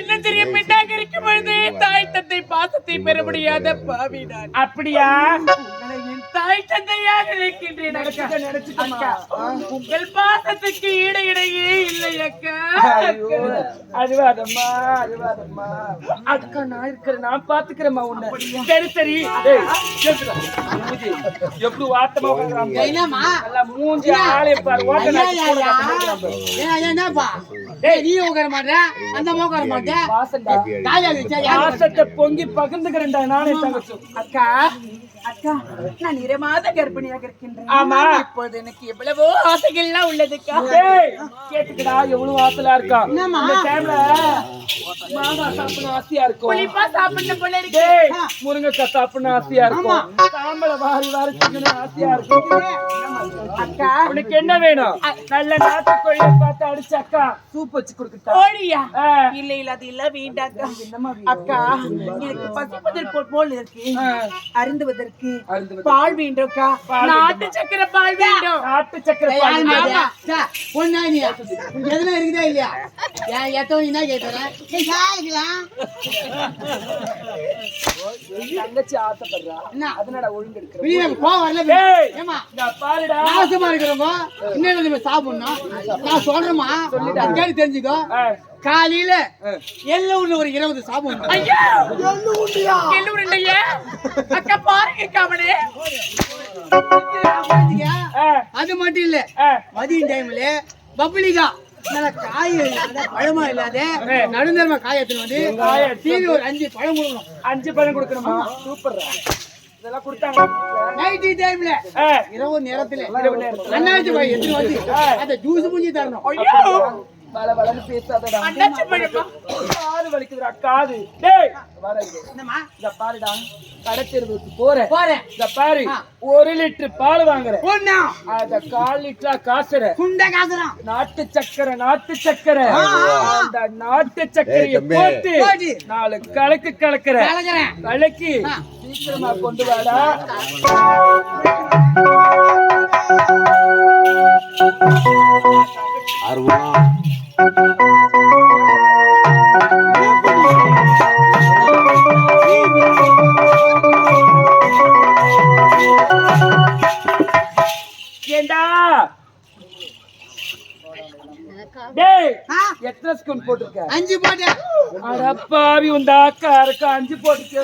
சின்ன சிறிய பெண்ணாக இருக்கும் பொழுது தாய் தந்தை பாசத்தை பெற முடியாத பாவி நான். அப்படியா? தாய் தந்தையாக இருக்கின்றேன் உங்கள் பாசத்துக்கு ஈடு இடையே இல்லை அக்கா. அக்கா நான் இருக்கிறேன் நான் பாத்துக்கிறேம்மா உன்னை. சரி சரி. எப்படி என்னம்மா? நல்லா மூஞ்சி ஆளே பாரு. நீ உட்கார மாட்டே? அந்த உட்கார பொங்கி பகிர்ந்துக்கிறேன்டா நானே அக்கா அக்கா நான் இரமாத கர்ப்பிணியாக இருக்கின்றேன். ஆமா. இப்போது எனக்கு எவ்வளவோ ஆசைகள்லாம் உள்ளதுக்கா? டேய், கேட்டுக்கடா எவ்வளவு ஆசலா இருக்கா? இந்த டைம்ல மாங்காய் சாப்பிடணும் ஆசையா இருக்கும் புளிப்பா சாப்பிடணும் போல இருக்கு. டேய் முருங்கைக்காய் சாப்பிடணும் ஆசையா இருக்கும் சாம்பல வாரி வாரி திங்கணும் ஆசையா இருக்கும் அக்கா. உனக்கு என்ன வேணும்? நல்ல நாட்டுக்கோழியை பார்த்து அடிச்சு அக்கா சூப் வச்சு கொடுக்கட்டா? கோழியா. இல்ல இல்ல அது இல்ல வேண்டாக்கா அக்கா எனக்கு பசிப்பதற்கு போல் போல் இருக்கு. அருந்துவதற்கு அருந்துவதற்கு. பால் வேண்டும்க்கா நாட்டு சக்கரை பால் வேண்டும். நாட்டு சக்கரை பால். பொண்ணா நீ? எதுனா இருக்குதா இல்லையா? ஏன் எத்தவங்க என்ன கேட்கறேன் ஏய், சாய்க்கலாம். தங்கச்சி ஆசைப்படுறா. என்ன? அதனால ஒழுங்கு எடுக்கிற வெளியே நம்ம கோவம் வரல. டேய், ஏமா நாசமா இருக்கிறவங்க இன்னும் நம்ம சாப்பிடணும்? நான் சொல்றேமா கேட்டு தெரிஞ்சுக்கோ. காலையில எல்லாம் உள்ள ஒரு இருபது சாப்பிடணும் ஐயா! எள்ளூர் இல்லையா அக்கா பாருங்க அவனே. ஆ, அது மட்டும் இல்ல. மதியம் டைம்ல பப்ளிகா. நல்ல காய் இல்லாத பழமா இல்லாத நடுந்தரமா காய் எடுத்துட்டு வந்து டிவி ஒரு அஞ்சு பழம் கொடுக்கணும். அஞ்சு பழம் கொடுக்கணுமா? சூப்பர். இதெல்லாம் கொடுத்தாங்க. நைட்டு டைம்ல இரவு நேரத்துல. அண்ணாச்சி எடுத்துட்டு வந்து அந்த ஜூஸ் புஞ்சி தரணும். பல பலன்னு பேசாதடா. காது வலிக்குதுடா காது டேய் வர இத. பாருடா கடைத்தெருவுக்கு போறேன். போறேன். இத பாரு ஒரு லிட்டர் பால் வாங்குறேன். அத கால் லிட்டரா காசுற குண்டை நாட்டு சக்கரை நாட்டு சக்கரை. அந்த நாட்டு சக்கரைய போட்டு. நாலு கலக்கு கலக்குற கலக்கி. சீக்கிரமா கொண்டு வாடா. ஆ, எத்தனை ஸ்பூன் போட்டிருக்க? அஞ்சு போட்டேன். அடப்பாவி உந்த அக்கா இருக்க அஞ்சு போட்டு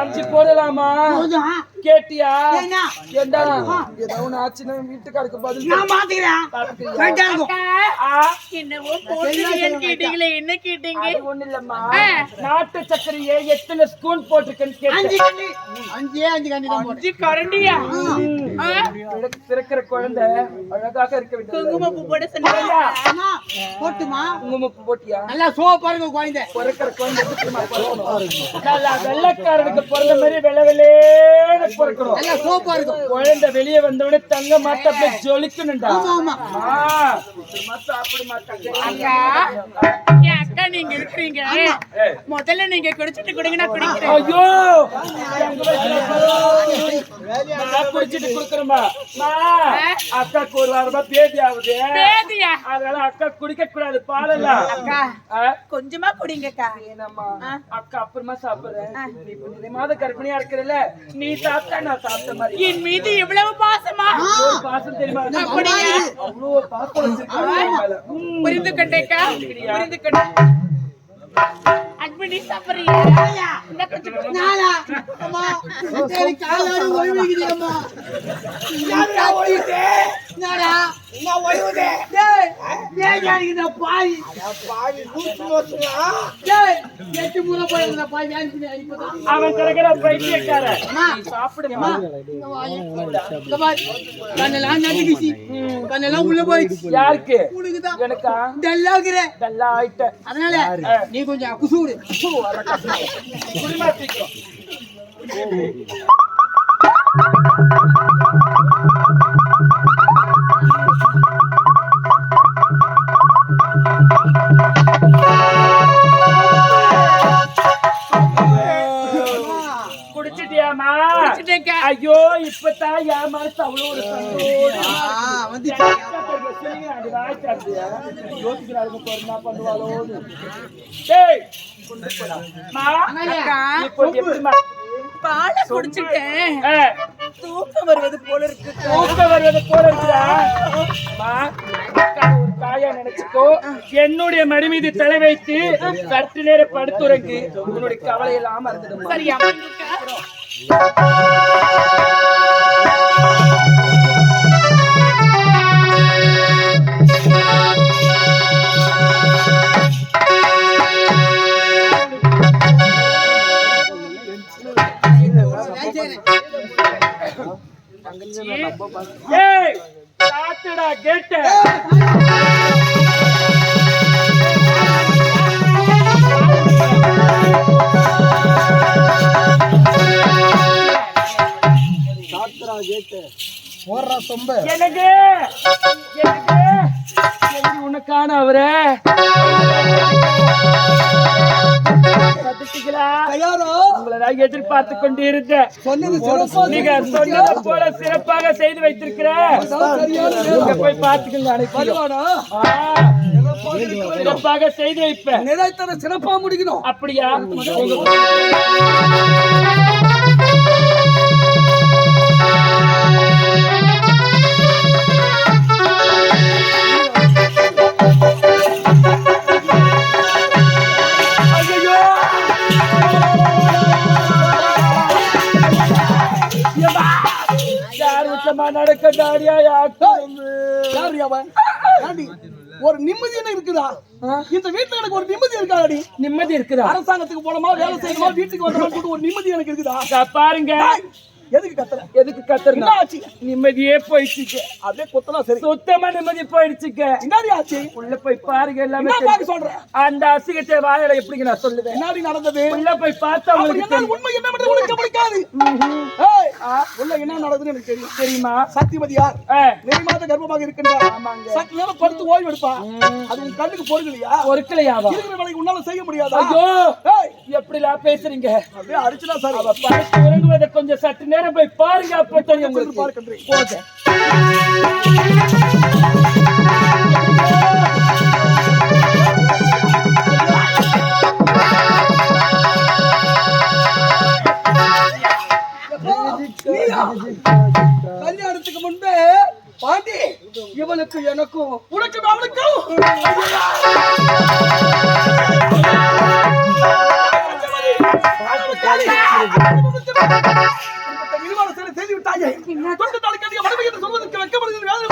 அஞ்சு போடலாமா? கேட்டியா? என்ன? ஏண்டா? ஏதோ ஒண்ணு ஆச்சுன்னா வீட்டுக்காருக்கு பதில் நான் என்னவோ கேட்டீங்களே? என்ன கேட்டீங்க? அது ஒண்ணு இல்லம்மா. நாட்டு சர்க்கரையே எத்தனை ஸ்பூன் போட்டிருக்கேன்னு கேட்டேன். அஞ்சே அஞ்சு கண்டி தான் போட்டேன் அஞ்சு கரண்டியா? பிறக்கிற குழந்தை அழகாக இருக்க வேண்டும் குங்குமப்பூ போட போட்டுமா? குங்குமப்பூ போட்டியா? நல்லா சோப்பா இருக்கும் குழந்தை. பிறக்கிற குழந்தை? நல்லா வெள்ளைக்காரனுக்கு பிறந்த மாதிரி வெள்ளை வெள்ளேன்னு பிறக்கணும் நல்லா சோப்பா இருக்கும். குழந்தை வெளியே வந்தவொடனே தங்க மாட்ட அப்படியே ஜொலிக்கணும்டா. ஆமா ஆமா. அக்கா நீங்க இருக்கிறீங்க? முதல்ல நீங்க குடிச்சிட்டு கொடுங்க நான் குடிக்கிறேன். ஐயோ. எங்க வயசுல பாரு. நான் குடிச்சிட்டு குடுக்குறேம்மா மா, அக்காக்கு ஒரு வாரமா பேதி ஆகுது. அதனால அக்கா குடிக்க கூடாது அக்கா ஆ? கொஞ்சமா குடிங்கக்கா. ஏனம்மா அக்கா அப்புறமா சாப்பிடுறேன். நீ மாத கர்ப்பிணியா இருக்கிறல்ல? நீ சாப்பிட்டா நான் சாப்பிட்ட மாதிரி என் மீது இவ்வளவு பாசமா? பாசம் தெரியுமா? அப்படியா? அவ்வளவு பாசம். புரிந்து கொண்டேக்கா. புரிந்து கொண்டேன். நீ சாப்பிடுறியா என்ன கொஞ்சம். நானா அம்மா சரி காலாடி ஒழுவிக்குது அம்மா என்னடா? என்ன ஒழுவுது பாய் பாய் எட்டு முறை போயிருந்தா பாய் அவன் கிடக்கிற சாப்பிடுமா. கண்ணெல்லாம் கண்ணெல்லாம் உள்ள போயிடுச்சு. யாருக்கு? உனக்குதான் எனக்கா? ஆயிட்ட அதனால நீ கொஞ்சம் குசூடு குடிமா ஐயோ இப்பதான் என் மனசு அவ்வளவு ஒரு? பாலை குடிச்சிட்டேன் ஆ, தூக்கம் வருவது போல இருக்கு. தூக்கம் வருவது போல இருக்குதா? தாயா நினைச்சுக்கோ. என்னுடைய மடி மீது தலை வைத்து சற்று நேரம் படுத்துறங்கு. உன்னுடைய கவலை எல்லாம் மறந்துடுமா சரி அமர்ந்துக்கா ஏய் சாத்துடா கேட்ட. எனக்கு உனக்கான அவரே? எதிர்பார்த்து கொண்டு இருந்தேன் சொன்னது சிறப்பா நீங்க சொன்னது போல சிறப்பாக செய்து வைத்திருக்கிறேன் போய் ஆ, சிறப்பாக செய்து வைப்பேன். நிலைத்தர சிறப்பா முடிக்கணும். அப்படியா? ஒரு நிம்மதி என்ன இருக்குதா? இந்த வீட்டுல எனக்கு ஒரு நிம்மதி இருக்காடி நிம்மதி இருக்குதா அரசாங்கத்துக்கு போனோமா வேலை செய்யணுமா வீட்டுக்கு வந்தோமா ஒரு நிம்மதி எனக்கு இருக்குதா? பாருங்க. எதுக்கு கத்துற? எதுக்கு கத்துறா என்ன ஆச்சு? நிம்மதியே போயிடுச்சுக்க அப்படியே கொத்தனா சரி. சுத்தமா நிம்மதி போயிடுச்சுக்க என்னடி ஆச்சு? உள்ள போய் பாருங்க எல்லாமே என்ன தெரியும். பார்க்க சொல்ற? அந்த அசிங்கத்தை வாயில எப்படிங்க நான் சொல்லுவேன்? என்னடி நடந்தது? உள்ள போய் பார்த்தா உங்களுக்கு என்ன. உண்மை என்னவென்று உனக்கு பிடிக்காது. ஏய், உள்ள என்ன நடக்குதுன்னு எனக்கு தெரியும். தெரியுமா? சத்தியவதி யார்? ஆ, நெறி மாத கர்ப்பமாக இருக்கின்றார். ஆமாங்க. நேரம் படுத்து ஓய்வு எடுப்பா. அது உன் கண்ணுக்கு பொறுக்கலையா? பொறுக்கலையாவா? இருக்கிற வேலைக்கு உன்னால செய்ய முடியாதா? ஐயோ! எப்படிலாம் பேசுறீங்க? அப்படியே அடிச்சுதான் சார். அவ படுத்து உறங்குவதை கொஞ்சம் சற்று நேரம் போய் பாருங்க அப்ப தெரியும் உங்களுக்கு? கல்யாணத்துக்கு முன்பே பாண்டி இவனுக்கு எனக்கும் உனக்கு அவனுக்கும் செய்து விட்டாயே தொண்டு தாளுக்கு அதிக மனைவி என்று சொல்வதற்கு வெட்கப்படுகிறது வேதனை